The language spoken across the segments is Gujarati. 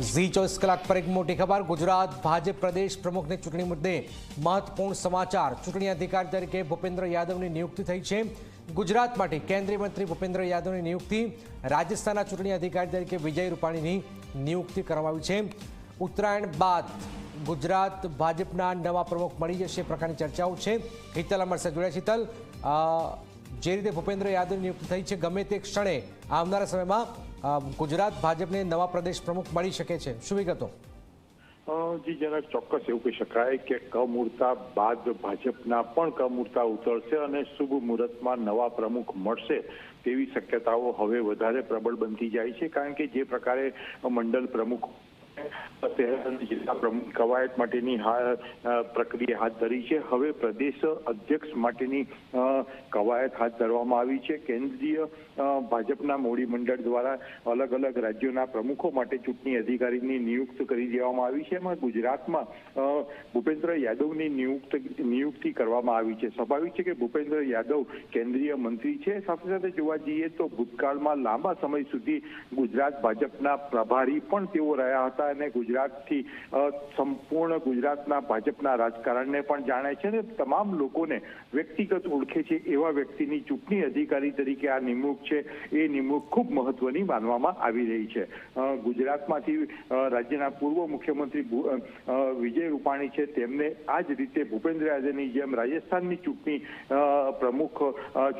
ઝી ચોવીસ કલાક પર એક મોટી ખબર. ગુજરાત ભાજપ પ્રદેશ પ્રમુખની ચૂંટણી મુદ્દે મહત્વપૂર્ણ સમાચાર. ચૂંટણી અધિકારી તરીકે ભૂપેન્દ્ર યાદવની નિયુક્તિ થઈ છે. ગુજરાત માટે કેન્દ્રીય મંત્રી ભૂપેન્દ્ર યાદવની નિયુક્તિ. રાજસ્થાનના ચૂંટણી અધિકારી તરીકે વિજય રૂપાણીની નિયુક્તિ કરવામાં આવી છે. ઉત્તરાયણ બાદ ગુજરાત ભાજપના નવા પ્રમુખ મળી જશે પ્રકારની ચર્ચાઓ છે. હિતલ અમર જોડ્યા છે જે રીતે ભૂપેન્દ્ર યાદવની નિયુક્તિ થઈ છે, ગમે તે ક્ષણે આવનારા સમયમાં ગુજરાત ભાજપને નવા પ્રદેશ પ્રમુખ મળી શકે છે. શું વિગતો? જી જનક ચોક્કસ એવું કહી શકાય કે કમૂર્તા બાદ ભાજપના પણ કમૂર્તા ઉતરશે અને શુભ મુહૂર્તમાં નવા પ્રમુખ મળશે તેવી શક્યતાઓ હવે વધારે પ્રબળ બનતી જાય છે. કારણ કે જે પ્રકારે મંડળ પ્રમુખ જિલ્લા પ્રમુખ કવાયત માટેની પ્રક્રિયા હાથ ધરી છે. હવે પ્રદેશ અધ્યક્ષ માટેની કવાયત હાથ ધરવામાં આવી છે. કેન્દ્રીય ભાજપના મોડી દ્વારા અલગ અલગ રાજ્યોના પ્રમુખો માટે ચૂંટણી અધિકારીની નિયુક્ત કરી દેવામાં આવી છે. એમાં ગુજરાતમાં ભૂપેન્દ્ર યાદવની નિયુક્ત, નિયુક્તિ કરવામાં આવી છે. સ્વાભાવિક છે કે ભૂપેન્દ્ર યાદવ કેન્દ્રીય મંત્રી છે. સાથે સાથે જોવા જઈએ તો ભૂતકાળમાં લાંબા સમય સુધી ગુજરાત ભાજપના પ્રભારી પણ તેઓ રહ્યા હતા. અને ગુજરાતથી સંપૂર્ણ ગુજરાતના ભાજપના રાજકારણને પણ જાણે છે અને તમામ લોકોને વ્યક્તિગત ઓળખે છે એવા વ્યક્તિની ચૂંટણી અધિકારી તરીકે આ નિમણૂક છે. એ નિમણૂક ખૂબ મહત્વની માનવામાં આવી રહી છે. ગુજરાતમાંથી રાજ્યના પૂર્વ મુખ્યમંત્રી વિજય રૂપાણી છે તેમને આ જ રીતે ભૂપેન્દ્ર યાદવની જેમ રાજસ્થાનની ચૂંટણી પ્રમુખ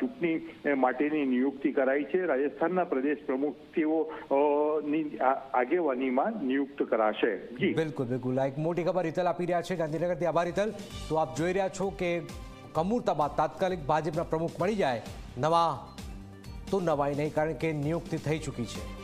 ચૂંટણી માટેની નિયુક્તિ કરાઈ છે. રાજસ્થાનના પ્રદેશ પ્રમુખ તેઓ ની આગેવાનીમાં નિયુક્ત કરાશે. જી. બિલકુલ બિલકુલ. આ એક મોટી ખબર હિતલ આપી રહ્યા છે ગાંધીનગરથી. આભાર હિતલ તો આપ જોઈ રહ્યા છો કે કમૂરતા બાદ તાત્કાલિક ભાજપના પ્રમુખ મળી જાય. નવા તો નવાઈ નહીં, કારણ કે નિયુક્તિ થઈ ચૂકી છે.